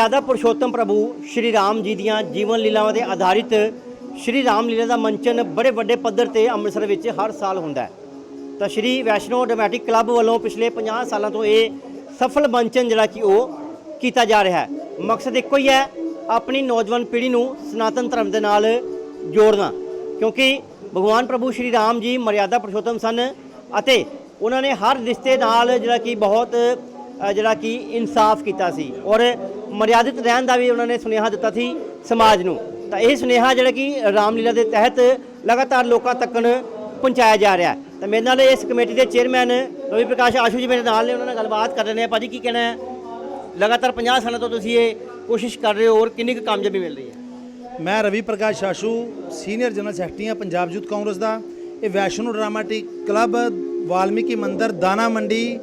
ਮਰਿਆਦਾ ਪੁਰਸ਼ੋਤਮ ਪ੍ਰਭੂ ਸ਼੍ਰੀ ਰਾਮ ਜੀ ਦੀਆਂ ਜੀਵਨ ਲੀਲਾਵਾਂ ਦੇ ਆਧਾਰਿਤ ਸ਼੍ਰੀ ਰਾਮ ਲੀਲਾ ਦਾ ਮੰਚਨ ਬੜੇ ਵੱਡੇ ਪੱਧਰ ਤੇ ਅੰਮ੍ਰਿਤਸਰ ਵਿੱਚ ਹਰ ਸਾਲ ਹੁੰਦਾ ਹੈ। ਤਾਂ ਸ਼੍ਰੀ ਵੈਸ਼ਨੋ ਡਰਾਮੈਟਿਕ ਕਲੱਬ ਵੱਲੋਂ ਪਿਛਲੇ 50 ਸਾਲਾਂ ਤੋਂ ਇਹ ਸਫਲ ਮੰਚਨ ਜਿਹੜਾ ਕਿ ਉਹ ਕੀਤਾ ਜਾ ਰਿਹਾ ਹੈ। ਮਕਸਦ ਇੱਕੋ ਹੀ ਹੈ ਆਪਣੀ ਨੌਜਵਾਨ ਪੀੜ੍ਹੀ ਨੂੰ ਸਨਾਤਨ ਧਰਮ ਦੇ ਨਾਲ ਜੋੜਨਾ, ਕਿਉਂਕਿ ਭਗਵਾਨ ਪ੍ਰਭੂ ਸ਼੍ਰੀ ਰਾਮ ਜੀ ਮਰਿਆਦਾ ਪੁਰਸ਼ੋਤਮ ਸਨ ਅਤੇ ਉਹਨਾਂ ਨੇ ਹਰ ਰਿਸ਼ਤੇ ਨਾਲ ਜਿਹੜਾ ਕਿ ਬਹੁਤ ਜਿਹੜਾ ਕਿ ਇਨਸਾਫ ਕੀਤਾ ਸੀ ਔਰ ਮਰਿਆਦਿਤ ਰਹਿਣ ਦਾ ਵੀ ਉਹਨਾਂ ਨੇ ਸੁਨੇਹਾ ਦਿੱਤਾ ਸੀ ਸਮਾਜ ਨੂੰ। ਤਾਂ ਇਹ ਸੁਨੇਹਾ ਜਿਹੜਾ ਕਿ ਰਾਮਲੀਲਾ ਦੇ ਤਹਿਤ ਲਗਾਤਾਰ ਲੋਕਾਂ ਤੱਕ ਪਹੁੰਚਾਇਆ ਜਾ ਰਿਹਾ ਤਾਂ ਮੇਰੇ ਨਾਲ ਇਸ ਕਮੇਟੀ ਦੇ ਚੇਅਰਮੈਨ ਰਵੀ ਪ੍ਰਕਾਸ਼ ਆਸ਼ੂ ਜੀ ਮੇਰੇ ਨਾਲ ਨੇ, ਉਹਨਾਂ ਨਾਲ ਗੱਲਬਾਤ ਕਰ ਰਹੇ ਨੇ ਭਾਜੀ, ਕੀ ਕਹਿਣਾ ਹੈ? ਲਗਾਤਾਰ 50 ਸਾਲਾਂ ਤੋਂ ਤੁਸੀਂ ਇਹ ਕੋਸ਼ਿਸ਼ ਕਰ ਰਹੇ ਹੋ ਔਰ ਕਿੰਨੀ ਕੁ ਕਾਮਯਾਬੀ ਮਿਲ ਰਹੀ ਹੈ? ਮੈਂ Ravi Prakash Ashu, senior general secretary ਹਾਂ ਪੰਜਾਬ ਯੂਥ ਕਾਂਗਰਸ ਦਾ। ਇਹ ਵੈਸ਼ਨੋ ਡਰਾਮਾਟਿਕ ਕਲੱਬ, ਵਾਲਮੀਕੀ ਮੰਦਿਰ, ਦਾਣਾ ਮੰਡੀ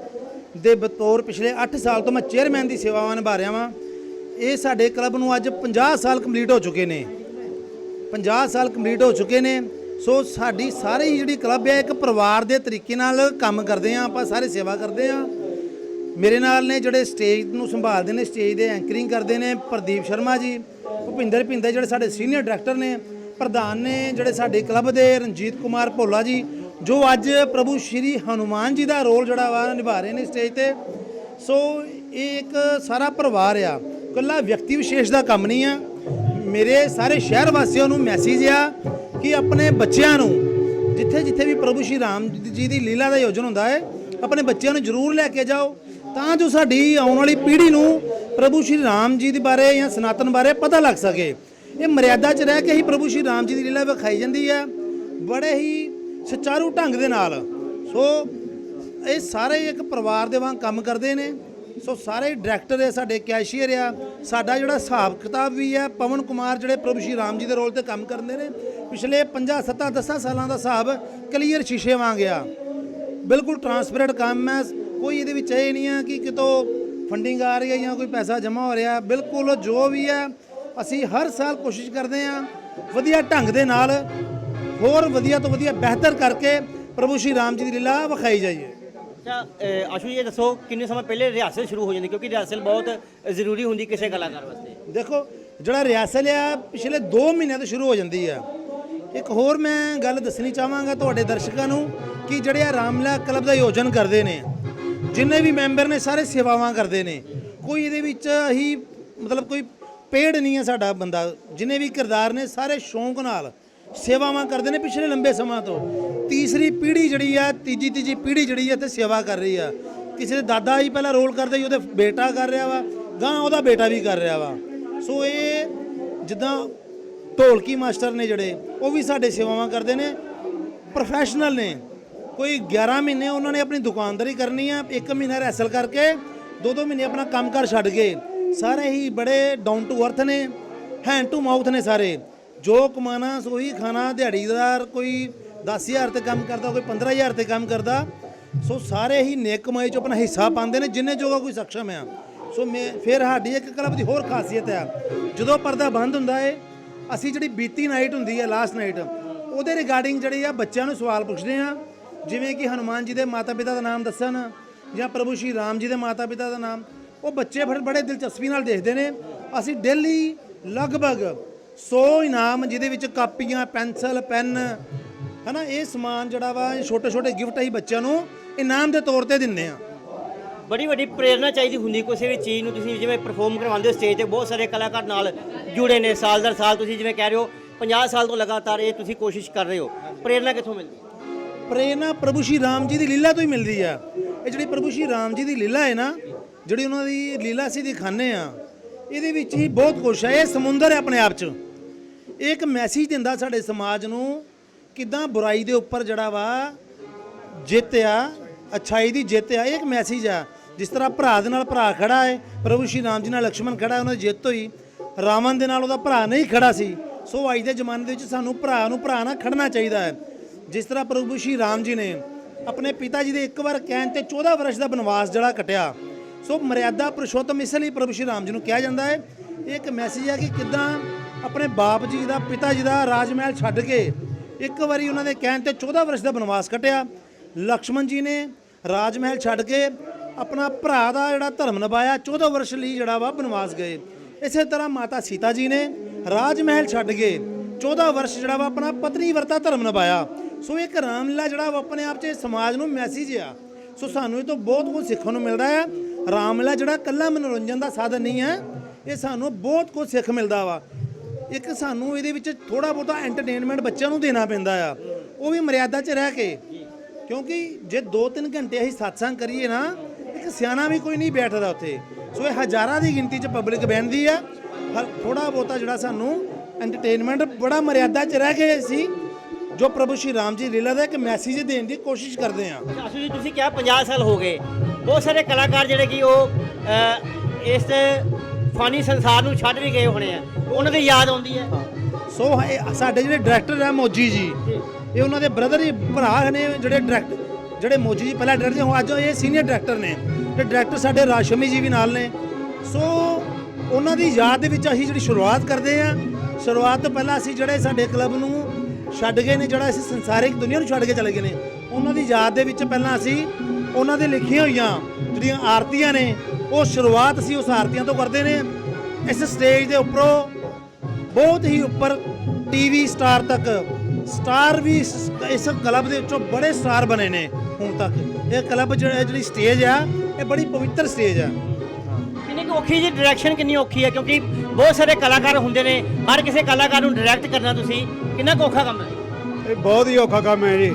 ਦੇ ਬਤੌਰ ਪਿਛਲੇ 8 ਸਾਲ ਤੋਂ ਮੈਂ ਚੇਅਰਮੈਨ ਦੀ ਸੇਵਾਵਾਂ ਨਿਭਾ ਰਿਹਾ ਵਾਂ। ਇਹ ਸਾਡੇ ਕਲੱਬ ਨੂੰ ਅੱਜ 50 ਸਾਲ ਕੰਪਲੀਟ ਹੋ ਚੁੱਕੇ ਨੇ। 50 ਸਾਲ ਕੰਪਲੀਟ ਹੋ ਚੁੱਕੇ ਨੇ। ਸੋ ਸਾਡੀ ਸਾਰੀ ਜਿਹੜੀ ਕਲੱਬ ਹੈ, ਇੱਕ ਪਰਿਵਾਰ ਦੇ ਤਰੀਕੇ ਨਾਲ ਕੰਮ ਕਰਦੇ ਆ ਆਪਾਂ ਸਾਰੇ ਸੇਵਾ ਕਰਦੇ ਆ ਮੇਰੇ ਨਾਲ ਨੇ ਜਿਹੜੇ ਸਟੇਜ ਨੂੰ ਸੰਭਾਲਦੇ ਨੇ, ਸਟੇਜ ਦੇ ਐਂਕਰਿੰਗ ਕਰਦੇ ਨੇ ਪ੍ਰਦੀਪ ਸ਼ਰਮਾ ਜੀ, ਭੁਪਿੰਦਰ ਭਿੰਦੇ ਜਿਹੜੇ ਸਾਡੇ ਸੀਨੀਅਰ ਡਾਇਰੈਕਟਰ ਨੇ, ਪ੍ਰਧਾਨ ਨੇ ਜਿਹੜੇ ਸਾਡੇ ਕਲੱਬ ਦੇ ਰਣਜੀਤ ਕੁਮਾਰ ਭੋਲਾ ਜੀ, ਜੋ ਅੱਜ ਪ੍ਰਭੂ ਸ਼੍ਰੀ ਹਨੂਮਾਨ ਜੀ ਦਾ ਰੋਲ ਜਿਹੜਾ ਵਾ ਨਿਭਾ ਰਹੇ ਨੇ ਸਟੇਜ ਤੇ। ਸੋ ਇਹ ਇੱਕ ਸਾਰਾ ਪਰਿਵਾਰ ਆ। ਇਕੱਲਾ ਵਿਅਕਤੀ ਵਿਸ਼ੇਸ਼ ਦਾ ਕੰਮ ਨਹੀਂ ਆ। ਮੇਰੇ ਸਾਰੇ ਸ਼ਹਿਰ ਵਾਸੀਆਂ ਨੂੰ ਮੈਸੇਜ ਆ ਕਿ ਆਪਣੇ ਬੱਚਿਆਂ ਨੂੰ ਜਿੱਥੇ ਜਿੱਥੇ ਵੀ ਪ੍ਰਭੂ ਸ਼੍ਰੀ ਰਾਮ ਜੀ ਦੀ ਲੀਲਾ ਦਾ ਆਯੋਜਨ ਹੁੰਦਾ ਹੈ, ਆਪਣੇ ਬੱਚਿਆਂ ਨੂੰ ਜ਼ਰੂਰ ਲੈ ਕੇ ਜਾਓ। ਤਾਂ ਜੋ ਸਾਡੀ ਆਉਣ ਵਾਲੀ ਪੀੜ੍ਹੀ ਨੂੰ ਪ੍ਰਭੂ ਸ਼੍ਰੀ ਰਾਮ ਜੀ ਦੇ ਬਾਰੇ ਜਾਂ ਸਨਾਤਨ ਬਾਰੇ ਪਤਾ ਲੱਗ ਸਕੇ। ਇਹ ਮਰਿਆਦਾ 'ਚ ਰਹਿ ਕੇ ਹੀ ਪ੍ਰਭੂ ਸ਼੍ਰੀ ਰਾਮ ਜੀ ਦੀ ਲੀਲਾ ਵਿਖਾਈ ਜਾਂਦੀ ਹੈ। ਬੜੇ ਹੀ ਸੁਚਾਰੂ ਢੰਗ ਦੇ ਨਾਲ। ਸੋ ਇਹ ਸਾਰੇ ਇੱਕ ਪਰਿਵਾਰ ਦੇ ਵਾਂਗ ਕੰਮ ਕਰਦੇ ਨੇ। ਸੋ ਸਾਰੇ ਡਾਇਰੈਕਟਰ ਹੈ ਸਾਡੇ ਕੈਸ਼ੀਅਰ ਆ, ਸਾਡਾ ਜਿਹੜਾ ਹਿਸਾਬ ਕਿਤਾਬ ਵੀ ਹੈ ਪਵਨ ਕੁਮਾਰ ਜਿਹੜੇ ਪ੍ਰਭੂ ਸ਼੍ਰੀ ਰਾਮ ਜੀ ਦੇ ਰੋਲ ਤੇ ਕੰਮ ਕਰਦੇ ਨੇ, ਪਿਛਲੇ 50 7 10 ਸਾਲਾਂ ਦਾ ਹਿਸਾਬ ਕਲੀਅਰ ਸ਼ੀਸ਼ੇ ਵਾਂਗ ਆ। ਬਿਲਕੁਲ ਟਰਾਂਸਪੇਰੈਂਟ ਕੰਮ ਹੈ ਕੋਈ ਇਹਦੇ ਵਿੱਚ ਇਹ ਨਹੀਂ ਹੈ ਕਿ ਕਿਤੋਂ ਫੰਡਿੰਗ ਆ ਰਹੀ ਹੈ ਜਾਂ ਕੋਈ ਪੈਸਾ ਜਮ੍ਹਾਂ ਹੋ ਰਿਹਾ, ਬਿਲਕੁਲ ਜੋ ਵੀ ਹੈ ਅਸੀਂ ਹਰ ਸਾਲ ਕੋਸ਼ਿਸ਼ ਕਰਦੇ ਹਾਂ ਵਧੀਆ ਢੰਗ ਦੇ ਨਾਲ ਹੋਰ ਵਧੀਆ ਤੋਂ ਵਧੀਆ ਬਿਹਤਰ ਕਰਕੇ ਪ੍ਰਭੂ ਸ਼੍ਰੀ ਰਾਮ ਜੀ ਦੀ ਲੀਲਾ ਵਿਖਾਈ ਜਾਈਏ। ਅੱਛਾ ਅ, ਆਸ਼ੂ ਜੀ ਇਹ ਦੱਸੋ ਕਿੰਨੇ ਸਮਾਂ ਪਹਿਲੇ ਰਿਹਾਸਲ ਸ਼ੁਰੂ ਹੋ ਜਾਂਦੀ? ਕਿਉਂਕਿ ਰਿਹਾਸਲ ਬਹੁਤ ਜ਼ਰੂਰੀ ਹੁੰਦੀ ਕਿਸੇ ਕਲਾਕਾਰ ਵਾਸਤੇ। ਦੇਖੋ ਜਿਹੜਾ ਰਿਹਰਸਲ ਆ ਪਿਛਲੇ 2 ਮਹੀਨਿਆਂ ਤੋਂ ਸ਼ੁਰੂ ਹੋ ਜਾਂਦੀ ਆ। ਇੱਕ ਹੋਰ ਮੈਂ ਗੱਲ ਦੱਸਣੀ ਚਾਹਾਂਗਾ ਤੁਹਾਡੇ ਦਰਸ਼ਕਾਂ ਨੂੰ ਕਿ ਜਿਹੜੇ ਆ ਰਾਮਲਾ ਕਲੱਬ ਦਾ ਆਯੋਜਨ ਕਰਦੇ ਨੇ ਜਿੰਨੇ ਵੀ ਮੈਂਬਰ ਨੇ ਸਾਰੇ ਸੇਵਾਵਾਂ ਕਰਦੇ ਨੇ। ਕੋਈ ਇਹਦੇ ਵਿੱਚ ਅਸੀਂ ਮਤਲਬ ਕੋਈ ਪੇਡ ਨਹੀਂ ਹੈ ਸਾਡਾ ਬੰਦਾ। ਜਿੰਨੇ ਵੀ ਕਿਰਦਾਰ ਨੇ ਸਾਰੇ ਸ਼ੌਂਕ ਨਾਲ ਸੇਵਾਵਾਂ ਕਰਦੇ ਨੇ ਪਿਛਲੇ ਲੰਬੇ ਸਮਾਂ ਤੋਂ। ਤੀਸਰੀ ਪੀੜ੍ਹੀ ਜਿਹੜੀ ਆ, ਤੀਜੀ ਤੀਜੀ ਪੀੜ੍ਹੀ ਜਿਹੜੀ ਆ ਤੇ ਸੇਵਾ ਕਰ ਰਹੀ ਆ। ਕਿਸੇ ਦੇ ਦਾਦਾ ਹੀ ਪਹਿਲਾਂ ਰੋਲ ਕਰਦੇ ਸੀ, ਉਹਦੇ ਬੇਟਾ ਕਰ ਰਿਹਾ ਵਾ ਗਾਂ ਉਹਦਾ ਬੇਟਾ ਵੀ ਕਰ ਰਿਹਾ ਵਾ। ਸੋ ਇਹ ਜਿੱਦਾਂ ਢੋਲਕੀ ਮਾਸਟਰ ਨੇ ਜਿਹੜੇ, ਉਹ ਵੀ ਸਾਡੇ ਸੇਵਾਵਾਂ ਕਰਦੇ ਨੇ। ਪ੍ਰੋਫੈਸ਼ਨਲ ਨੇ। ਕੋਈ 11 ਮਹੀਨੇ ਉਹਨਾਂ ਨੇ ਆਪਣੀ ਦੁਕਾਨਦਾਰੀ ਕਰਨੀ ਆ, ਇੱਕ ਮਹੀਨਾ ਰੈਸਲ ਕਰਕੇ ਦੋ ਦੋ ਮਹੀਨੇ ਆਪਣਾ ਕੰਮਕਾਰ ਛੱਡ ਕੇ। ਸਾਰੇ ਹੀ ਬੜੇ ਡਾਊਨ ਟੂ ਅਰਥ ਨੇ ਹੈਂਡ ਟੂ ਮਾਊਥ ਨੇ ਸਾਰੇ। ਜੋ ਕਮਾਣਾ ਉਹੀ ਖਾਣਾ, ਦਿਹਾੜੀਦਾਰ ਕੋਈ 10000 ਤੇ ਕੰਮ ਕਰਦਾ, ਕੋਈ 15000 ਤੇ ਕੰਮ ਕਰਦਾ, ਸੋ ਸਾਰੇ ਹੀ ਨੇਕ ਕਮਾਈ ਚ ਆਪਣਾ ਹਿੱਸਾ ਪਾਉਂਦੇ ਨੇ, ਜਿੰਨੇ ਜੋਗਾ ਕੋਈ ਸક્ષਮ ਆ। ਸੋ ਮੈਂ, ਫਿਰ ਸਾਡੀ ਇੱਕ ਕਲੱਬ ਦੀ ਹੋਰ ਖਾਸੀਅਤ ਆ। ਜਦੋਂ ਪਰਦਾ ਬੰਦ ਹੁੰਦਾ ਏ, ਅਸੀਂ ਜਿਹੜੀ ਬੀਤੀ ਨਾਈਟ ਹੁੰਦੀ ਹੈ ਲਾਸਟ ਨਾਈਟ ਉਹਦੇ ਰਿਗਾਰਡਿੰਗ ਜਿਹੜੀ ਆ, ਬੱਚਿਆਂ ਨੂੰ ਸਵਾਲ ਪੁੱਛਦੇ ਆ। ਜਿਵੇਂ ਕਿ ਹਨੂਮਾਨ ਜੀ ਦੇ ਮਾਤਾ ਪਿਤਾ ਦਾ ਨਾਮ ਦੱਸਣ, ਜਾਂ ਪ੍ਰਭੂ ਸ਼੍ਰੀ ਰਾਮ ਜੀ ਦੇ ਮਾਤਾ ਪਿਤਾ ਦਾ ਨਾਮ, ਉਹ ਬੱਚੇ ਫਿਰ ਬੜੇ ਦਿਲਚਸਪੀ ਨਾਲ ਦੇਖਦੇ ਨੇ। ਅਸੀਂ ਡੇਲੀ ਲਗਭਗ 100 ਇਨਾਮ ਜਿਹਦੇ ਵਿੱਚ ਕਾਪੀਆਂ ਪੈਨਸਲ ਪੈਨ ਹਨਾ ਇਹ ਸਮਾਨ ਜਿਹੜਾ ਵਾ ਛੋਟੇ ਛੋਟੇ ਗਿਫਟ ਅਸੀਂ ਬੱਚਿਆਂ ਨੂੰ ਇਨਾਮ ਦੇ ਤੌਰ ਤੇ ਦਿੰਨੇ ਆ ਬੜੀ ਵੱਡੀ ਪ੍ਰੇਰਣਾ ਚਾਹੀਦੀ ਹੁੰਦੀ ਕਿਸੇ ਵੀ ਚੀਜ਼ ਨੂੰ ਤੁਸੀਂ ਜਿਵੇਂ ਪਰਫਾਰਮ ਕਰਵਾਉਂਦੇ ਹੋ ਸਟੇਜ ਤੇ ਬਹੁਤ ਸਾਰੇ ਕਲਾਕਾਰ ਨਾਲ ਜੁੜੇ ਨੇ ਸਾਲ ਦਰ ਸਾਲ ਤੁਸੀਂ ਜਿਵੇਂ ਕਹਿ ਰਹੇ ਹੋ 50 ਸਾਲ ਤੋਂ ਲਗਾਤਾਰ ਇਹ ਤੁਸੀਂ ਕੋਸ਼ਿਸ਼ ਕਰ ਰਹੇ ਹੋ। ਪ੍ਰੇਰਣਾ ਕਿੱਥੋਂ ਮਿਲਦੀ? ਹੈ ਪ੍ਰੇਰਨਾ ਪ੍ਰਭੂ ਸ਼੍ਰੀ ਰਾਮ ਜੀ ਦੀ ਲੀਲਾ ਤੋਂ ਹੀ ਮਿਲਦੀ ਆ। ਇਹ ਜਿਹੜੀ ਪ੍ਰਭੂ ਸ਼੍ਰੀ ਰਾਮ ਜੀ ਦੀ ਲੀਲਾ ਹੈ ਨਾ ਜਿਹੜੀ ਉਹਨਾਂ ਦੀ ਲੀਲਾ ਅਸੀਂ ਦਿਖਾਣੇ ਆ ਇਹਦੇ ਵਿੱਚ ਹੀ ਬਹੁਤ ਕੁਛ ਹੈ ਇਹ ਸਮੁੰਦਰ ਹੈ ਆਪਣੇ ਆਪ 'ਚ। ਇਹ ਇੱਕ ਮੈਸੇਜ ਦਿੰਦਾ ਸਾਡੇ ਸਮਾਜ ਨੂੰ ਕਿਦਾਂ ਬੁਰਾਈ ਦੇ ਉੱਪਰ ਜਿਹੜਾ ਵਾ ਜਿੱਤ ਆ ਅਛਾਈ ਦੀ ਜਿੱਤ ਆ ਇਹ ਇੱਕ ਮੈਸੇਜ ਆ। ਜਿਸ ਤਰ੍ਹਾਂ ਭਰਾ ਦੇ ਨਾਲ ਭਰਾ ਖੜਾ ਹੈ ਪ੍ਰਭੂ ਸ਼੍ਰੀ ਰਾਮ ਜੀ ਨਾਲ ਲਕਸ਼ਮਣ ਖੜਾ ਹੈ, ਉਹਨਾਂ ਦੀ ਜਿੱਤ ਹੋਈ। ਰਾਵਣ ਦੇ ਨਾਲ ਉਹਦਾ ਭਰਾ ਨਹੀਂ ਖੜਾ ਸੀ। ਸੋ ਅੱਜ ਦੇ ਜ਼ਮਾਨੇ ਦੇ ਵਿੱਚ ਸਾਨੂੰ ਭਰਾ ਨੂੰ ਭਰਾ ਨਾਲ ਖੜਨਾ ਚਾਹੀਦਾ ਹੈ ਜਿਸ ਤਰ੍ਹਾਂ ਪ੍ਰਭੂ ਸ਼੍ਰੀ ਰਾਮ ਜੀ ਨੇ ਆਪਣੇ ਪਿਤਾ ਜੀ ਦੇ ਇੱਕ ਵਾਰ ਕਹਿਣ ਤੇ 14 ਵਰਸ਼ ਦਾ ਬਨਵਾਸ ਜਿਹੜਾ ਕਟਿਆ। ਸੋ ਮਰਿਆਦਾ ਪੁਰਸ਼ੋਤਮ ਇਸ ਲਈ ਪ੍ਰਭੂ ਸ਼੍ਰੀ ਰਾਮ ਜੀ ਨੂੰ ਕਿਹਾ ਜਾਂਦਾ ਹੈ ਇਹ ਇੱਕ ਮੈਸੇਜ ਹੈ ਕਿ ਕਿਦਾਂ ਆਪਣੇ ਬਾਪ ਜੀ ਦਾ, ਪਿਤਾ ਜੀ ਦਾ ਰਾਜ ਮਹਿਲ ਛੱਡ ਕੇ ਇੱਕ ਵਾਰੀ ਉਹਨਾਂ ਦੇ ਕਹਿਣ ਤੇ 14 ਵਰਸ਼ ਦਾ ਬਨਵਾਸ ਕੱਟਿਆ। ਲਕਸ਼ਮਣ ਜੀ ਨੇ ਰਾਜ ਮਹਿਲ ਛੱਡ ਕੇ ਆਪਣਾ ਭਰਾ ਦਾ ਜਿਹੜਾ ਧਰਮ ਨਿਭਾਇਆ 14 ਵਰਸ਼ ਲਈ ਜਿਹੜਾ ਵਾ ਬਨਵਾਸ ਗਏ। ਇਸੇ ਤਰ੍ਹਾਂ ਮਾਤਾ ਸੀਤਾ ਜੀ ਨੇ ਰਾਜ ਮਹਿਲ ਛੱਡ ਕੇ 14 ਵਰਸ਼ ਜਿਹੜਾ ਵਾ ਆਪਣਾ ਪਤਨੀ ਵਰਤਾ ਧਰਮ ਨਿਭਾਇਆ। ਸੋ ਇੱਕ ਰਾਮਲੀਲਾ ਜਿਹੜਾ ਵਾ ਆਪਣੇ ਆਪ 'ਚ ਸਮਾਜ ਨੂੰ ਮੈਸੇਜ ਆ ਸੋ ਸਾਨੂੰ ਇਹ ਤੋਂ ਬਹੁਤ ਕੁਝ ਸਿੱਖਣ ਨੂੰ ਮਿਲਦਾ ਆ ਰਾਮਲੀਲਾ ਜਿਹੜਾ ਕੱਲਾ ਮਨੋਰੰਜਨ ਦਾ ਸਾਧਨ ਨਹੀਂ ਹੈ, ਇਹ ਸਾਨੂੰ ਬਹੁਤ ਕੁਝ ਸਿੱਖ ਮਿਲਦਾ ਵਾ। ਇੱਕ ਸਾਨੂੰ ਇਹਦੇ ਵਿੱਚ ਥੋੜਾ ਬਹੁਤਾ ਐਂਟਰਟੇਨਮੈਂਟ ਬੱਚਿਆਂ ਨੂੰ ਦੇਣਾ ਪੈਂਦਾ ਆ। ਉਹ ਵੀ ਮਰਿਆਦਾ 'ਚ ਰਹਿ ਕੇ। ਕਿਉਂਕਿ ਜੇ 2-3 ਘੰਟੇ ਅਸੀਂ satsang ਕਰੀਏ ਨਾ, ਇੱਕ ਸਿਆਣਾ ਵੀ ਕੋਈ ਨਹੀਂ ਬੈਠਦਾ ਉੱਥੇ। ਸੋ ਇਹ ਹਜ਼ਾਰਾਂ ਦੀ ਗਿਣਤੀ 'ਚ ਪਬਲਿਕ ਬਹਿੰਦੀ ਆ। ਥੋੜਾ ਬਹੁਤਾ ਜਿਹੜਾ ਸਾਨੂੰ ਐਂਟਰਟੇਨਮੈਂਟ ਬੜਾ ਮਰਿਆਦਾ 'ਚ ਰਹਿ ਕੇ ਅਸੀਂ ਜੋ ਪ੍ਰਭੂ ਸ਼੍ਰੀ ਰਾਮ ਜੀ ਲੀਲਾ ਦਾ ਇੱਕ ਮੈਸੇਜ ਦੇਣ ਦੀ ਕੋਸ਼ਿਸ਼ ਕਰਦੇ ਆ। ਆਸ਼ੂ ਜੀ, ਤੁਸੀਂ ਕਿਹਾ 50 ਸਾਲ ਹੋ ਗਏ। ਬਹੁਤ ਸਾਰੇ ਕਲਾਕਾਰ ਜਿਹੜੇ ਕਿ ਉਹ ਇਸ ਫਾਨੀ ਸੰਸਾਰ ਨੂੰ ਛੱਡ ਵੀ ਗਏ ਹੋਣੇ ਆ। ਉਹਨਾਂ ਦੀ ਯਾਦ ਆਉਂਦੀ ਹੈ। ਸੋ ਇਹ ਸਾਡੇ ਜਿਹੜੇ ਡਾਇਰੈਕਟਰ ਹੈ ਮੋਜੀ ਜੀ, ਇਹ ਉਹਨਾਂ ਦੇ ਬ੍ਰਦਰ ਹੀ ਭਰਾ ਨੇ ਜਿਹੜੇ ਡਾਇਰੈਕਟਰ ਜਿਹੜੇ ਮੋਜੀ ਜੀ ਪਹਿਲਾਂ ਡਾਇਰੈਕਟਰ ਸੀ, ਹੁਣ ਅੱਜ ਇਹ ਸੀਨੀਅਰ ਡਾਇਰੈਕਟਰ ਨੇ। ਤੇ ਡਾਇਰੈਕਟਰ ਸਾਡੇ ਰਾਸ਼ਮੀ ਜੀ ਵੀ ਨਾਲ ਨੇ। ਸੋ ਉਹਨਾਂ ਦੀ ਯਾਦ ਦੇ ਵਿੱਚ ਅਸੀਂ ਜਿਹੜੀ ਸ਼ੁਰੂਆਤ ਕਰਦੇ ਆ ਸ਼ੁਰੂਆਤ ਤੋਂ ਪਹਿਲਾਂ ਅਸੀਂ ਜਿਹੜੇ ਸਾਡੇ ਕਲੱਬ ਨੂੰ ਛੱਡ ਗਏ ਨੇ, ਜਿਹੜਾ ਅਸੀਂ ਸੰਸਾਰਿਕ ਦੁਨੀਆ ਨੂੰ ਛੱਡ ਕੇ ਚਲੇ ਗਏ ਨੇ, ਉਹਨਾਂ ਦੀ ਯਾਦ ਦੇ ਵਿੱਚ ਪਹਿਲਾਂ ਅਸੀਂ ਉਹਨਾਂ ਦੇ ਲਿਖੀਆਂ ਹੋਈਆਂ ਜਿਹੜੀਆਂ ਆਰਤੀਆਂ ਨੇ ਉਹ ਸ਼ੁਰੂਆਤ ਅਸੀਂ ਉਸ ਆਰਤੀਆਂ ਤੋਂ ਕਰਦੇ ਨੇ। ਇਸ ਸਟੇਜ ਦੇ ਉੱਪਰੋਂ ਬਹੁਤ ਹੀ ਉੱਪਰ ਟੀਵੀ ਸਟਾਰ ਤੱਕ ਸਟਾਰ ਵੀ ਇਸ ਕਲੱਬ ਦੇ ਵਿੱਚੋਂ ਬੜੇ ਸਟਾਰ ਬਣੇ ਨੇ ਹੁਣ ਤੱਕ। ਇਹ ਕਲੱਬ ਜਿਹੜਾ ਜਿਹੜੀ ਸਟੇਜ ਆ ਇਹ ਬੜੀ ਪਵਿੱਤਰ ਸਟੇਜ ਆ। ਕਿੰਨੀ ਕੁ ਔਖੀ ਜੀ ਡਾਇਰੈਕਸ਼ਨ ਕਿੰਨੀ ਔਖੀ ਹੈ ਕਿਉਂਕਿ ਬਹੁਤ ਸਾਰੇ ਕਲਾਕਾਰ ਹੁੰਦੇ ਨੇ ਹਰ ਕਿਸੇ ਕਲਾਕਾਰ ਨੂੰ ਡਾਇਰੈਕਟ ਕਰਨਾ ਤੁਸੀਂ ਕਿੰਨਾ ਕੁ ਔਖਾ ਕੰਮ ਹੈ? ਇਹ ਬਹੁਤ ਹੀ ਔਖਾ ਕੰਮ ਹੈ ਜੀ।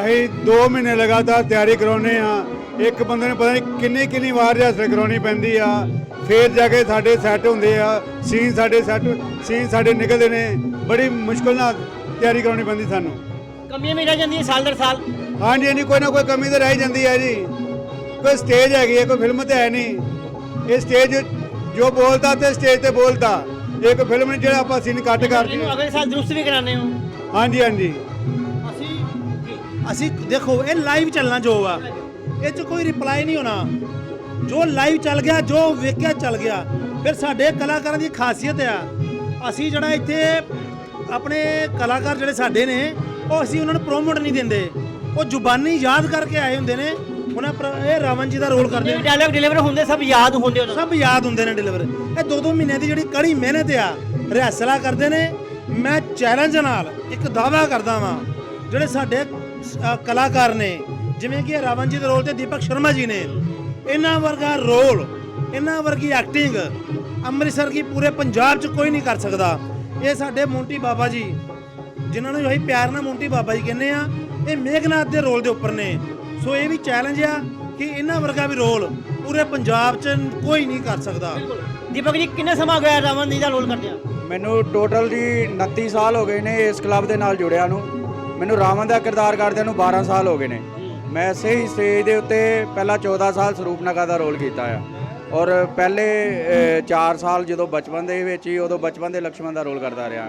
ਅਸੀਂ 2 ਮਹੀਨੇ ਲਗਾਤਾਰ ਤਿਆਰੀ ਕਰਾਉਨੇ ਆ ਇੱਕ ਬੰਦੇ ਨੂੰ ਪਤਾ ਨਹੀਂ ਕਿੰਨੀ ਕਿੰਨੀ ਵਾਰ ਰਿਹਰਸਲ ਕਰਾਉਣੀ ਪੈਂਦੀ ਆ। ਫੇਰ ਜਾ ਕੇ ਸਾਡੇ ਸੈੱਟ ਹੁੰਦੇ ਆ। ਸੀਨ ਸਾਡੇ ਸੈੱਟ ਸੀਨ ਸਾਡੇ ਨਿਕਲਦੇ ਨੇ। ਬੜੀ ਮੁਸ਼ਕਲ ਨਾਲ ਤਿਆਰੀ ਕਰਾਉਣੀ ਪੈਂਦੀ ਸਾਨੂੰ। ਕਮੀਆਂ ਵੀ ਰਹਿ ਜਾਂਦੀਆਂ ਸਾਲ ਦਰ ਸਾਲ। ਹਾਂਜੀ ਹਾਂਜੀ ਕੋਈ ਨਾ ਕੋਈ ਕਮੀ ਤਾਂ ਰਹਿ ਹੀ ਜਾਂਦੀ ਹੈ ਜੀ। ਕੋਈ ਸਟੇਜ ਹੈਗੀ ਹੈ ਕੋਈ ਫਿਲਮ ਤੇ ਹੈ ਨਹੀਂ ਇਹ ਸਟੇਜ ਜੋ ਬੋਲਦਾ ਤੇ ਸਟੇਜ ਤੇ ਬੋਲਦਾ। ਇਹ ਕੋਈ ਫਿਲਮ ਨਹੀਂ ਜਿਹੜਾ ਆਪਾਂ ਸੀਨ ਕੱਟ ਕਰਦੇ ਇਹਨੂੰ ਅਗਲੇ ਸਾਲ ਦਰੁਸਤ ਵੀ ਕਰਾਉਂਦੇ ਹੋ। ਹਾਂਜੀ ਹਾਂਜੀ। ਅਸੀਂ ਦੇਖੋ ਇਹ ਲਾਈਵ ਚੱਲਣਾ ਜੋ ਆ ਇਹ 'ਚ ਕੋਈ ਰਿਪਲਾਈ ਨਹੀਂ ਹੋਣਾ। ਜੋ ਲਾਈਵ ਚੱਲ ਗਿਆ ਜੋ ਵੇਖਿਆ ਚੱਲ ਗਿਆ ਫਿਰ ਸਾਡੇ ਕਲਾਕਾਰਾਂ ਦੀ ਖਾਸੀਅਤ ਆ। ਅਸੀਂ ਜਿਹੜਾ ਇੱਥੇ ਆਪਣੇ ਕਲਾਕਾਰ ਜਿਹੜੇ ਸਾਡੇ ਨੇ ਉਹ ਅਸੀਂ ਉਹਨਾਂ ਨੂੰ ਪ੍ਰੋਮੋਟ ਨਹੀਂ ਦਿੰਦੇ। ਉਹ ਜ਼ੁਬਾਨੀ ਯਾਦ ਕਰਕੇ ਆਏ ਹੁੰਦੇ ਨੇ ਉਹਨਾਂ ਪਰ- ਇਹ ਰਾਵਣ ਜੀ ਦਾ ਰੋਲ ਕਰਦੇ ਨੇ। ਡਾਇਲੌਗ ਡਿਲੀਵਰ ਹੁੰਦੇ ਸਭ ਯਾਦ ਹੁੰਦੇ ਉਹਨਾਂ ਸਭ ਯਾਦ ਹੁੰਦੇ ਨੇ ਡਿਲੀਵਰ ਇਹ ਦੋ ਦੋ ਮਹੀਨੇ ਦੀ ਜਿਹੜੀ ਕੜੀ ਮਿਹਨਤ ਆ ਰਿਹਰਸਲਾਂ ਕਰਦੇ ਨੇ। ਮੈਂ ਚੈਲੰਜ ਨਾਲ ਇੱਕ ਦਾਵਾ ਕਰਦਾ ਵਾਂ ਜਿਹੜੇ ਸਾਡੇ ਅ, ਕਲਾਕਾਰ ਨੇ ਜਿਵੇਂ ਕਿ ਰਾਵਣ ਜੀ ਦੇ ਰੋਲ ਤੇ ਦੀਪਕ ਸ਼ਰਮਾ ਜੀ ਨੇ ਇਹਨਾਂ ਵਰਗਾ ਰੋਲ ਇਹਨਾਂ ਵਰਗੀ ਐਕਟਿੰਗ ਅੰਮ੍ਰਿਤਸਰ ਕੀ ਪੂਰੇ ਪੰਜਾਬ 'ਚ ਕੋਈ ਨਹੀਂ ਕਰ ਸਕਦਾ। ਇਹ ਸਾਡੇ ਮੋਂਟੀ ਬਾਬਾ ਜੀ ਜਿਨ੍ਹਾਂ ਨੂੰ ਅਸੀਂ ਪਿਆਰ ਨਾਲ ਮੋਂਟੀ ਬਾਬਾ ਜੀ ਕਹਿੰਦੇ ਆ ਇਹ ਮੇਘਨਾਥ ਦੇ ਰੋਲ ਦੇ ਉੱਪਰ ਨੇ। ਸੋ ਇਹ ਵੀ ਚੈਲੰਜ ਆ ਕਿ ਇਹਨਾਂ ਵਰਗਾ ਵੀ ਰੋਲ ਪੂਰੇ ਪੰਜਾਬ 'ਚ ਕੋਈ ਨਹੀਂ ਕਰ ਸਕਦਾ। ਦੀਪਕ ਜੀ ਕਿੰਨਾ ਸਮਾਂ ਹੋ ਗਿਆ ਰਾਵਣ ਜੀ ਦਾ ਰੋਲ ਕਰਦੇ ਆ ਮੈਨੂੰ ਟੋਟਲ ਦੀ 29 ਸਾਲ ਹੋ ਗਏ ਨੇ ਇਸ ਕਲੱਬ ਦੇ ਨਾਲ ਜੁੜਿਆ ਨੂੰ। ਮੈਨੂੰ ਰਾਵਣ ਦਾ ਕਿਰਦਾਰ ਕਰਦਿਆਂ ਨੂੰ 12 ਸਾਲ ਹੋ ਗਏ ਨੇ। ਮੈਂ ਇਸੇ ਹੀ ਸਟੇਜ ਦੇ ਉੱਤੇ ਪਹਿਲਾਂ 14 ਸਾਲ ਸਰੂਪਨਗਾ ਦਾ ਰੋਲ ਕੀਤਾ ਆ। ਔਰ ਪਹਿਲੇ 4 ਸਾਲ ਜਦੋਂ ਬਚਪਨ ਦੇ ਵਿੱਚ ਹੀ ਉਦੋਂ ਬਚਪਨ ਦੇ ਲక్ష్ਮਣ ਦਾ ਰੋਲ ਕਰਦਾ ਰਿਹਾ।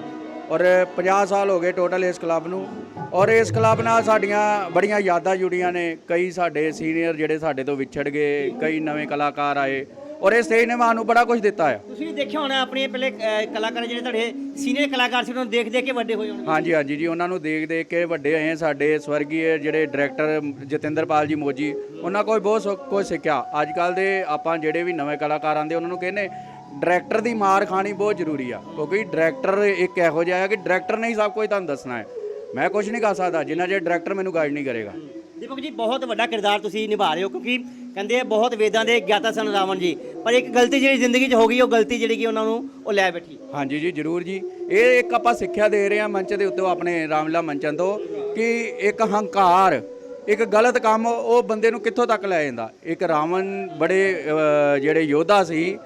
ਔਰ 50 ਸਾਲ ਹੋ ਗਏ ਟੋਟਲ ਇਸ ਕਲੱਬ ਨੂੰ। ਔਰ ਇਸ ਕਲੱਬ ਨਾਲ ਸਾਡੀਆਂ ਬੜੀਆਂ ਯਾਦਾਂ ਜੁੜੀਆਂ ਨੇ। ਕਈ ਸਾਡੇ ਸੀਨੀਅਰ ਜਿਹੜੇ ਸਾਡੇ ਤੋਂ ਵਿਛੜ ਗਏ, ਕਈ ਨਵੇਂ ਕਲਾਕਾਰ ਆਏ। ਔਰ ਇਸ ਸਟੇਜ ਨੇ ਸਾਨੂੰ ਬੜਾ ਕੁਝ ਦਿੱਤਾ ਆ। ਤੁਸੀਂ ਵੀ ਦੇਖਿਆ ਹੋਣਾ ਆਪਣੇ ਪਹਿਲੇ ਅਹ, ਕਲਾਕਾਰ ਜਿਹੜੇ ਤੁਹਾਡੇ ਸੀਨੀਅਰ ਕਲਾਕਾਰ ਸੀ ਉਹਨਾਂ ਨੂੰ ਦੇਖ ਦੇਖ ਕੇ ਵੱਡੇ ਹੋਏ ਹੋਣਗੇ। ਹਾਂਜੀ ਹਾਂਜੀ ਜੀ ਉਹਨਾਂ ਨੂੰ ਦੇਖ ਦੇਖ ਕੇ ਵੱਡੇ ਹੋਏ ਸਾਡੇ ਸਵਰਗੀ ਜਿਹੜੇ ਡਾਇਰੈਕਟਰ ਜਤਿੰਦਰਪਾਲ ਜੀ ਮੋਜੀ ਉਹਨਾਂ ਕੋਲ ਬਹੁਤ ਸੁ- ਕੁਝ ਸਿੱਖਿਆ। ਅੱਜ ਕੱਲ ਦੇ ਆਪਾਂ ਜਿਹੜੇ ਵੀ ਨਵੇਂ ਕਲਾਕਾਰ ਆਉਂਦੇ ਉਹਨਾਂ ਨੂੰ ਕਹਿੰਦੇ ਡਾਇਰੈਕਟਰ ਦੀ ਮਾਰ ਖਾਣੀ ਬਹੁਤ ਜ਼ਰੂਰੀ ਆ ਕਿਉਂਕਿ ਡਾਇਰੈਕਟਰ ਇੱਕ ਇਹੋ ਜਿਹਾ ਹੈ ਕਿ ਡਾਇਰੈਕਟਰ ਨੇ ਹੀ ਸਭ ਕੁਝ ਤੁਹਾਨੂੰ ਦੱਸਣਾ ਹੈ। ਮੈਂ ਕੁਝ ਨਹੀਂ ਕਰ ਸਕਦਾ ਜਿੰਨਾ ਜੇ ਡਾਇਰੈਕਟਰ ਮੈਨੂੰ ਗਾਈਡ ਨਹੀਂ ਕਰੇਗਾ। ਦੀਪਕ ਜੀ ਬਹੁਤ ਵੱਡਾ ਕਿਰਦਾਰ ਤੁਸੀਂ ਨਿਭਾ ਰਹੇ ਹੋ ਕਿਉਂਕਿ ਕਹਿੰਦੇ ਆ ਬਹੁਤ ਵੇਦਾਂ ਦੇ ਗਿਆਤਾ ਸਨ ਰਾਵਣ ਜੀ। ਪਰ ਇੱਕ ਗਲਤੀ ਜਿਹੜੀ ਜ਼ਿੰਦਗੀ 'ਚ ਹੋ ਗਈ, ਉਹ ਗਲਤੀ ਜਿਹੜੀ ਕਿ ਉਹਨਾਂ ਨੂੰ ਉਹ ਲੈ ਬੈਠੀ। ਹਾਂਜੀ ਜੀ, ਜਰੂਰ ਜੀ। ਇਹ ਇੱਕ ਆਪਾਂ ਸਿੱਖਿਆ ਦੇ ਰਹੇ ਹਾਂ ਮੰਚ ਦੇ ਉੱਤੇ ਆਪਣੇ ਰਾਮਲਾ ਮੰਚਨ ਤੋਂ ਕਿ ਇੱਕ ਹੰਕਾਰ, ਇੱਕ ਗਲਤ ਕੰਮ ਉਹ ਬੰਦੇ ਨੂੰ ਕਿੱਥੋਂ ਤੱਕ ਲੈ ਜਾਂਦਾ। ਇੱਕ ਰਾਵਣ ਬੜੇ ਜਿਹੜੇ ਯੋਧਾ ਸੀ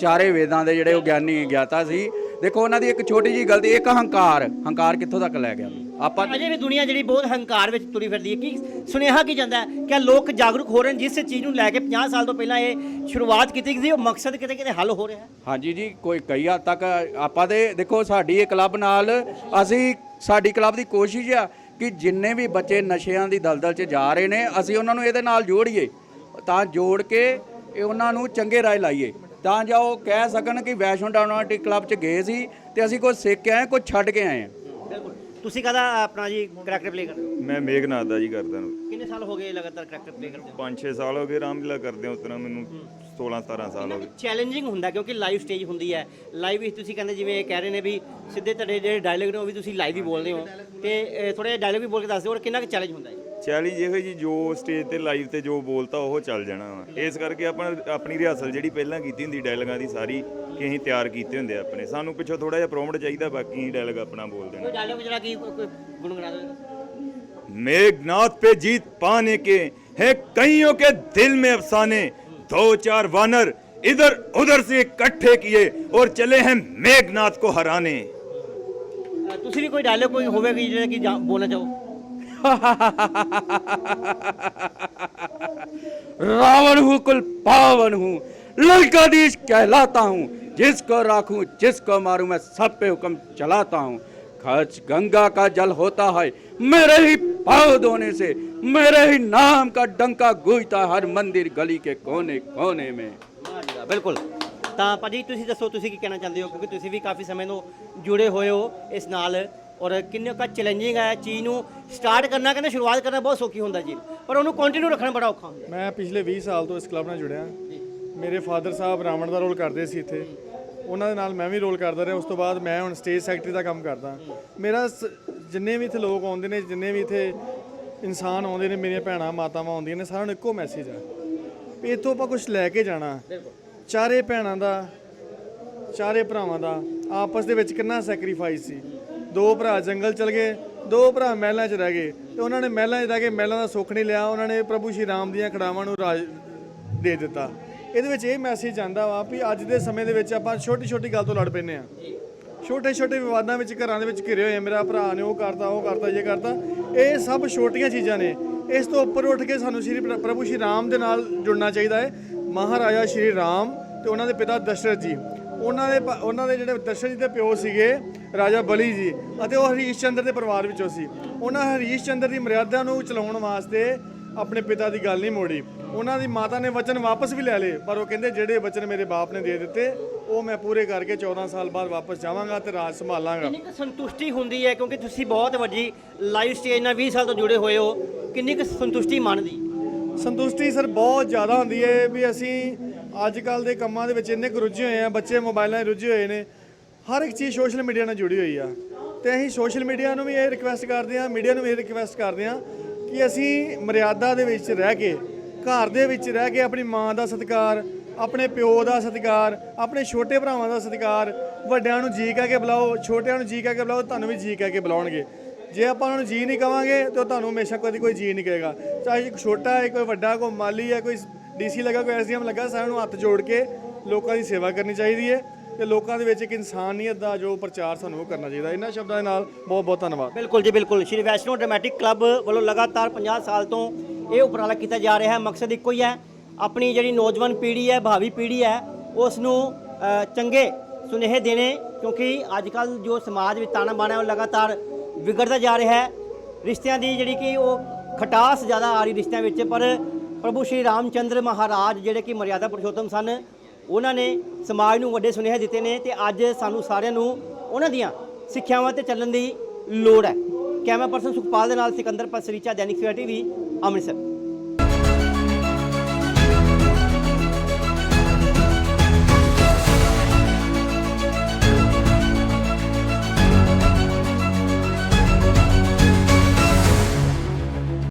ਚਾਰੇ ਵੇਦਾਂ ਦੇ ਜਿਹੜੇ ਉਹ ਗਿਆਨੀ ਗਿਆਤਾ ਸੀ ਦੇਖੋ ਉਹਨਾਂ ਦੀ ਇੱਕ ਛੋਟੀ ਜੀ ਗਲਤੀ ਇੱਕ ਹੰਕਾਰ। ਹੰਕਾਰ ਕਿੱਥੋਂ ਤੱਕ ਲੈ ਗਿਆ? ਆਪਾਂ ਅਜੇ ਵੀ ਦੁਨੀਆ ਜਿਹੜੀ ਬਹੁਤ ਹੰਕਾਰ ਵਿੱਚ ਤੁਰੀ ਫਿਰਦੀ ਹੈ। ਕੀ ਸੁਨੇਹਾ ਕੀ ਜਾਂਦਾ ਹੈ? ਕਿ ਲੋਕ ਜਾਗਰੂਕ ਹੋ ਰਹੇ ਨੇ ਜਿਸ ਚੀਜ਼ ਨੂੰ ਲੈ ਕੇ 50 ਸਾਲ ਤੋਂ ਪਹਿਲਾਂ ਇਹ ਸ਼ੁਰੂਆਤ ਕੀਤੀ ਗਈ ਸੀ ਉਹ ਮਕਸਦ ਕਿਤੇ ਕਿਤੇ ਹੱਲ ਹੋ ਰਿਹਾ ਹੈ? ਹਾਂਜੀ ਜੀ ਕੋਈ ਕਈ ਹੱਦ ਤੱਕ ਆਪਾਂ ਦੇ ਦੇਖੋ ਸਾਡੀ ਇਹ ਕਲੱਬ ਨਾਲ ਅਸੀਂ ਸਾਡੀ ਕਲੱਬ ਦੀ ਕੋਸ਼ਿਸ਼ ਆ ਕਿ ਜਿੰਨੇ ਵੀ ਬੱਚੇ ਨਸ਼ਿਆਂ ਦੀ ਦਲਦਲ 'ਚ ਜਾ ਰਹੇ ਨੇ ਅਸੀਂ ਉਹਨਾਂ ਨੂੰ ਇਹਦੇ ਨਾਲ ਜੋੜੀਏ। ਤਾਂ ਜੋੜ ਕੇ ਇਹ ਉਹਨਾਂ ਨੂੰ ਚੰਗੇ ਰਾਹ ਲਾਈਏ। ਤਾਂ ਜੋ ਉਹ ਕਹਿ ਸਕਣ ਕਿ ਵੈਸ਼ਨੋ ਡਾਇਨਾਮਿਕ ਕਲੱਬ 'ਚ ਗਏ ਸੀ ਤੇ ਅਸੀਂ ਕੁਝ ਸਿੱਖ ਕੇ ਆਏ ਕੁਝ ਛੱਡ ਕੇ ਆਏ ਹਾਂ। ਬਿਲਕੁਲ। ਤੁਸੀਂ ਕਹਦਾ ਆਪਣਾ ਜੀ ਕਰੈਕਟਰ ਪਲੇ ਕਰਦੇ ਹੋ? ਮੈਂ ਮੇਘਨਾਥ ਦਾ ਜੀ ਕਰਦਾ ਨੂੰ ਕਿੰਨੇ ਸਾਲ ਹੋ ਗਏ ਲਗਾਤਾਰ ਕਰੈਕਟਰ ਪਲੇ ਕਰਦੇ ਹੋ? 5-6 ਸਾਲ ਹੋ ਗਏ ਰਾਮਲੀਲਾ ਕਰਦੇ ਉਸ ਤਰ੍ਹਾਂ ਮੈਨੂੰ 16-17 ਸਾਲ ਹੋ ਗਏ। ਚੈਲੰਜਿੰਗ ਹੁੰਦਾ ਕਿਉਂਕਿ ਲਾਈਵ ਸਟੇਜ ਹੁੰਦੀ ਹੈ। ਲਾਈਵ ਵੀ ਤੁਸੀਂ ਕਹਿੰਦੇ ਜਿਵੇਂ ਇਹ ਕਹਿ ਰਹੇ ਨੇ ਵੀ ਸਿੱਧੇ ਤੁਹਾਡੇ ਜਿਹੜੇ ਡਾਇਲੌਗ ਨੇ ਉਹ ਵੀ ਤੁਸੀਂ ਲਾਈਵ ਹੀ ਬੋਲਦੇ ਹੋ। ਤੇ ਥੋੜੇ ਡਾਇਲੌਗ ਵੀ ਬੋਲ ਕੇ ਦੱਸ ਦਿਓ ਔਰ ਕਿੰਨਾ ਕੁ ਚੈਲੰਜ ਹੁੰਦਾ ਹੈ? ਚੈਲੰਜ ਇਹੋ ਜੀ ਜੋ ਸਟੇਜ ਤੇ ਲਾਈਵ ਤੇ ਜੋ ਬੋਲਤਾ ਉਹ ਚੱਲ ਜਾਣਾ ਵਾ ਇਸ ਕਰਕੇ ਆਪਾਂ ਆਪਣੀ ਰਿਹਰਸਲ ਜਿਹੜੀ ਪਹਿਲਾਂ ਕੀਤੀ ਹੁੰਦੀ ਡਾਇਲੌਗਾਂ ਦੀ ਸਾਰੀ ਕਿ ਅਸੀਂ ਤਿਆਰ ਕੀਤੇ ਹੁੰਦੇ ਆ ਆਪਣੇ ਸਾਨੂੰ ਪਿੱਛੋਂ ਥੋੜਾ ਜਿਹਾ ਪ੍ਰੋਮਟ ਚਾਹੀਦਾ ਬਾਕੀ ਅਸੀਂ ਡਾਇਲੌਗ ਆਪਣਾ ਬੋਲ ਦੇਣਾ ਕੋਈ ਡਾਇਲੌਗ ਜਿਹੜਾ ਕੀ ਕੋਈ- ਕੋਈ ਗੁਣਗੁਣਾ ਦਿਓ मेघनाथ पे जीत पाने के है कईयों के दिल में अफसाने दो चार वानर इधर उधर से इकट्ठे किए और चले हैं मेघनाथ को हराने ਅ, ਤੁਸੀਂ ਵੀ ਕੋਈ ਡਾਇਲੌਗ ਕੋਈ ਹੋਵੇਗਾ ਜਿਹੜਾ ਕਿ ਜਾਂ- ਬੋਲਣਾ ਚਾਹੋ रावण हूँ कुल पावन हूँ लंकाधीश कहलाता हूँ जिसको राखूं जिसको मारूं मैं सब पे हुक्म चलाता हूँ खर्च गंगा का जल होता है मेरे ही पाँव धोने से मेरे ही नाम का डंका गूंजता है हर मंदिर गली के कोने कोने में ਬਿਲਕੁਲ ਤਾਂ ਭਾਜੀ ਤੁਸੀਂ ਦੱਸੋ ਤੁਸੀਂ ਕੀ ਕਹਿਣਾ ਚਾਹੁੰਦੇ ਹੋ ਕਿਉਂਕਿ ਤੁਸੀਂ ਵੀ ਕਾਫੀ ਸਮੇਂ ਤੋਂ ਜੁੜੇ ਹੋਏ ਹੋ ਇਸ ਨਾਲ ਔਰ ਕਿੰਨੇ ਕਾ ਚੈਲੰਜਿੰਗ ਹੈ ਚੀਜ਼ ਨੂੰ ਸਟਾਰਟ ਕਰਨਾ ਕਹਿੰਦੇ ਸ਼ੁਰੂਆਤ ਕਰਨਾ ਬਹੁਤ ਸੌਖੀ ਹੁੰਦਾ ਜੀ। ਪਰ ਉਹਨੂੰ ਕੰਟੀਨਿਊ ਰੱਖਣਾ ਬੜਾ ਔਖਾ ਹੁੰਦਾ। ਮੈਂ ਪਿਛਲੇ 20 ਸਾਲ ਤੋਂ ਇਸ ਕਲੱਬ ਨਾਲ ਜੁੜਿਆ। ਮੇਰੇ ਫਾਦਰ ਸਾਹਿਬ ਰਾਵਣ ਦਾ ਰੋਲ ਕਰਦੇ ਸੀ ਇੱਥੇ। ਉਹਨਾਂ ਦੇ ਨਾਲ ਮੈਂ ਵੀ ਰੋਲ ਕਰਦਾ ਰਿਹਾ। ਉਸ ਤੋਂ ਬਾਅਦ ਮੈਂ ਹੁਣ ਸਟੇਜ ਸੈਕਟਰੀ ਦਾ ਕੰਮ ਕਰਦਾ। ਮੇਰਾ ਜਿੰਨੇ ਵੀ ਇੱਥੇ ਲੋਕ ਆਉਂਦੇ ਨੇ ਜਿੰਨੇ ਵੀ ਇੱਥੇ ਇਨਸਾਨ ਆਉਂਦੇ ਨੇ ਮੇਰੀਆਂ ਭੈਣਾਂ ਮਾਤਾਵਾਂ ਆਉਂਦੀਆਂ ਨੇ ਸਾਰਿਆਂ ਨੂੰ ਇੱਕੋ ਮੈਸੇਜ ਆ। ਵੀ ਇੱਥੋਂ ਆਪਾਂ ਕੁਝ ਲੈ ਕੇ ਜਾਣਾ। ਚਾਰੇ ਭੈਣਾਂ ਦਾ ਚਾਰੇ ਭਰਾਵਾਂ ਦਾ ਆਪਸ ਦੇ ਵਿੱਚ ਕਿੰਨਾ ਸੈਕਰੀਫਾਈਸ ਸੀ। ਦੋ ਭਰਾ ਜੰਗਲ ਚਲ ਗਏ, ਦੋ ਭਰਾ ਮਹਿਲਾਂ 'ਚ ਰਹਿ ਗਏ ਤੇ ਉਹਨਾਂ ਨੇ ਮਹਿਲਾਂ 'ਚ ਰਹਿ ਕੇ ਮਹਿਲਾਂ ਦਾ ਸੁੱਖ ਨਹੀਂ ਲਿਆ, ਉਹਨਾਂ ਨੇ ਪ੍ਰਭੂ ਸ਼੍ਰੀ ਰਾਮ ਦੀਆਂ ਖੜਾਵਾਂ ਨੂੰ ਰਾਜ ਦੇ ਦਿੱਤਾ। ਇਹਦੇ ਵਿੱਚ ਇਹ ਮੈਸੇਜ ਆਂਦਾ ਵਾ ਵੀ ਅੱਜ ਦੇ ਸਮੇਂ ਦੇ ਵਿੱਚ ਆਪਾਂ ਛੋਟੀ ਛੋਟੀ ਗੱਲ ਤੋਂ ਲੜ ਪੈਂਦੇ ਆ ਛੋਟੇ ਛੋਟੇ ਵਿਵਾਦਾਂ ਵਿੱਚ ਘਰਾਂ ਦੇ ਵਿੱਚ ਘਿਰੇ ਹੋਏ ਆ, ਮੇਰਾ ਭਰਾ ਨੇ ਉਹ ਕਰਤਾ ਉਹ ਕਰਤਾ, ਇਹ ਕਰਤਾ। ਇਹ ਸਭ ਛੋਟੀਆਂ ਚੀਜ਼ਾਂ ਨੇ। ਇਸ ਤੋਂ ਉੱਪਰ ਉੱਠ ਕੇ ਸਾਨੂੰ ਸ਼੍ਰੀ ਪ੍ਰਭੂ ਸ਼੍ਰੀ ਰਾਮ ਦੇ ਨਾਲ ਜੁੜਨਾ ਚਾਹੀਦਾ ਹੈ। ਮਹਾਰਾਜਾ ਸ਼੍ਰੀ ਰਾਮ ਤੇ ਉਹਨਾਂ ਦੇ ਪਿਤਾ ਦਸ਼ਰਥ ਜੀ। ਉਹਨਾਂ ਦੇ ਉਹਨਾਂ ਦੇ ਜਿਹੜੇ ਦਸ਼ਰਥ ਜੀ ਦੇ ਪਿਓ ਸੀਗੇ ਰਾਜਾ ਬਲੀ ਜੀ ਅਤੇ ਉਹ ਹਰੀਸ਼ ਚੰਦਰ ਦੇ ਪਰਿਵਾਰ ਵਿੱਚੋਂ ਸੀ। ਉਹਨਾਂ ਹਰੀਸ਼ ਚੰਦਰ ਦੀ ਮਰਿਆਦਾ ਨੂੰ ਚਲਾਉਣ ਵਾਸਤੇ ਆਪਣੇ ਪਿਤਾ ਦੀ ਗੱਲ ਨਹੀਂ ਮੋੜੀ। ਉਹਨਾਂ ਦੀ ਮਾਤਾ ਨੇ ਵਚਨ ਵਾਪਸ ਵੀ ਲੈ ਲਏ ਪਰ ਉਹ ਕਹਿੰਦੇ ਜਿਹੜੇ ਵਚਨ ਮੇਰੇ ਬਾਪ ਨੇ ਦੇ ਦਿੱਤੇ ਉਹ ਮੈਂ ਪੂਰੇ ਕਰਕੇ 14 ਸਾਲ ਬਾਅਦ ਵਾਪਸ ਜਾਵਾਂਗਾ ਤੇ ਰਾਜ ਸੰਭਾਲਾਂਗਾ। ਕਿੰਨੀ ਕੁ ਸੰਤੁਸ਼ਟੀ ਹੁੰਦੀ ਹੈ ਕਿਉਂਕਿ ਤੁਸੀਂ ਬਹੁਤ ਵੱਡੀ ਲਾਈਵ ਸਟੇਜ ਨਾਲ 20 ਸਾਲ ਤੋਂ ਜੁੜੇ ਹੋਏ ਹੋ। ਕਿੰਨੀ ਕੁ ਸੰਤੁਸ਼ਟੀ ਮੰਨਦੀ? ਸੰਤੁਸ਼ਟੀ ਸਰ ਬਹੁਤ ਜ਼ਿਆਦਾ ਹੁੰਦੀ ਹੈ ਵੀ ਅਸੀਂ ਅੱਜ ਕੱਲ ਦੇ ਕੰਮਾਂ ਦੇ ਵਿੱਚ ਇੰਨੇ ਕੁ ਰੁੱਝੇ ਹੋਏ ਆ ਬੱਚੇ ਮੋਬਾਈਲਾਂ 'ਚ ਰੁੱਝੇ ਹੋਏ ਨੇ ਹਰ ਇੱਕ ਚੀਜ਼ ਸੋਸ਼ਲ ਮੀਡੀਆ ਨਾਲ ਜੁੜੀ ਹੋਈ ਆ। ਤੇ ਅਸੀਂ ਸੋਸ਼ਲ ਮੀਡੀਆ ਨੂੰ ਵੀ ਇਹ ਰਿਕਵੈਸਟ ਕਰਦੇ ਆ ਮੀਡੀਆ ਨੂੰ ਵੀ ਇਹ ਰਿਕਵੈਸਟ ਕਰਦੇ ਆ ਕਿ ਅਸੀਂ ਮਰਿਆਦਾ ਦੇ ਵਿੱਚ ਰਹਿ ਕੇ, ਘਰ ਦੇ ਵਿੱਚ ਰਹਿ ਕੇ ਆਪਣੀ ਮਾਂ ਦਾ ਸਤਿਕਾਰ, ਆਪਣੇ ਪਿਓ ਦਾ ਸਤਿਕਾਰ, ਆਪਣੇ ਛੋਟੇ ਭਰਾਵਾਂ ਦਾ ਸਤਿਕਾਰ, ਵੱਡਿਆਂ ਨੂੰ ਜੀ ਕਹਿ ਕੇ ਬੁਲਾਓ, ਛੋਟਿਆਂ ਨੂੰ ਜੀ ਕਹਿ ਕੇ ਬੁਲਾਓ, ਤੁਹਾਨੂੰ ਵੀ ਜੀ ਕਹਿ ਕੇ ਬੁਲਾਉਣਗੇ। ਜੇ ਆਪਾਂ ਉਹਨਾਂ ਨੂੰ ਜੀ ਨਹੀਂ ਕਵਾਂਗੇ ਤਾਂ ਉਹ ਤੁਹਾਨੂੰ ਹਮੇਸ਼ਾ ਕਦੀ ਕੋਈ ਜੀ ਨਹੀਂ ਕਹੇਗਾ। ਚਾਹੇ ਛੋਟਾ ਹੈ, ਕੋਈ ਵੱਡਾ, ਕੋਈ ਮਾਲੀ ਹੈ, ਕੋਈ ਡੀਸੀ ਲੱਗਾ, ਕੋਈ ਐਸਡੀਐਮ ਲੱਗਾ, ਸਾਰਿਆਂ ਨੂੰ ਹੱਥ ਜੋੜ ਕੇ ਲੋਕਾਂ ਦੀ ਸੇਵਾ ਕਰਨੀ ਚਾਹੀਦੀ ਹੈ। ਤੇ ਲੋਕਾਂ ਦੇ ਵਿੱਚ ਇੱਕ ਇਨਸਾਨੀਅਤ ਦਾ ਜੋ ਪ੍ਰਚਾਰ ਸਾਨੂੰ ਉਹ ਕਰਨਾ ਚਾਹੀਦਾ। ਇਹਨਾਂ ਸ਼ਬਦਾਂ ਦੇ ਨਾਲ ਬਹੁਤ ਬਹੁਤ ਧੰਨਵਾਦ। ਬਿਲਕੁਲ ਜੀ ਬਿਲਕੁਲ। ਸ਼੍ਰੀ ਵੈਸ਼ਨੋ ਡਰਾਮੈਟਿਕ ਕਲੱਬ ਵੱਲੋਂ ਲਗਾਤਾਰ 50 ਸਾਲ ਤੋਂ ਇਹ ਉਪਰਾਲਾ ਕੀਤਾ ਜਾ ਰਿਹਾ ਹੈ। ਮਕਸਦ ਇੱਕੋ ਹੀ ਹੈ ਆਪਣੀ ਜਿਹੜੀ ਨੌਜਵਾਨ ਪੀੜ੍ਹੀ ਹੈ ਭਾਵੀ ਪੀੜ੍ਹੀ ਹੈ ਉਸ ਨੂੰ ਅ, ਚੰਗੇ ਸੁਨੇਹੇ ਦੇਣੇ ਕਿਉਂਕਿ ਅੱਜ ਕੱਲ ਜੋ ਸਮਾਜ ਵਿੱਚ ਤਾਣਾ ਬਾਣਾ ਹੈ ਉਹ ਲਗਾਤਾਰ ਵਿਗੜਦਾ ਜਾ ਰਿਹਾ ਹੈ। ਰਿਸ਼ਤਿਆਂ ਦੀ ਜਿਹੜੀ ਕਿ ਉਹ ਖਟਾਸ ਜ਼ਿਆਦਾ ਆ ਰਹੀ ਰਿਸ਼ਤਿਆਂ ਵਿੱਚ ਪਰ ਪ੍ਰਭੂ ਸ਼੍ਰੀ ਰਾਮਚੰਦਰ ਮਹਾਰਾਜ ਜਿਹੜੇ ਕਿ ਮਰਿਆਦਾ ਪੁਰਸ਼ੋਤਮ ਸਨ ਉਹਨਾਂ ਨੇ ਸਮਾਜ ਨੂੰ ਵੱਡੇ ਸੁਨੇਹੇ ਦਿੱਤੇ ਨੇ ਤੇ ਅੱਜ ਸਾਨੂੰ ਸਾਰਿਆਂ ਨੂੰ ਉਹਨਾਂ ਦੀਆਂ ਸਿੱਖਿਆਵਾਂ ਤੇ ਚੱਲਣ ਦੀ ਲੋੜ ਹੈ। ਕੈਮਰਾ ਪਰਸਨ ਸੁਖਪਾਲ ਦੇ ਨਾਲ ਸਿਕੰਦਰ ਪਸਰੀਚਾ, ਦੈਨਿਕ ਸਵੇਰਾ ਟੀਵੀ, ਅੰਮ੍ਰਿਤਸਰ।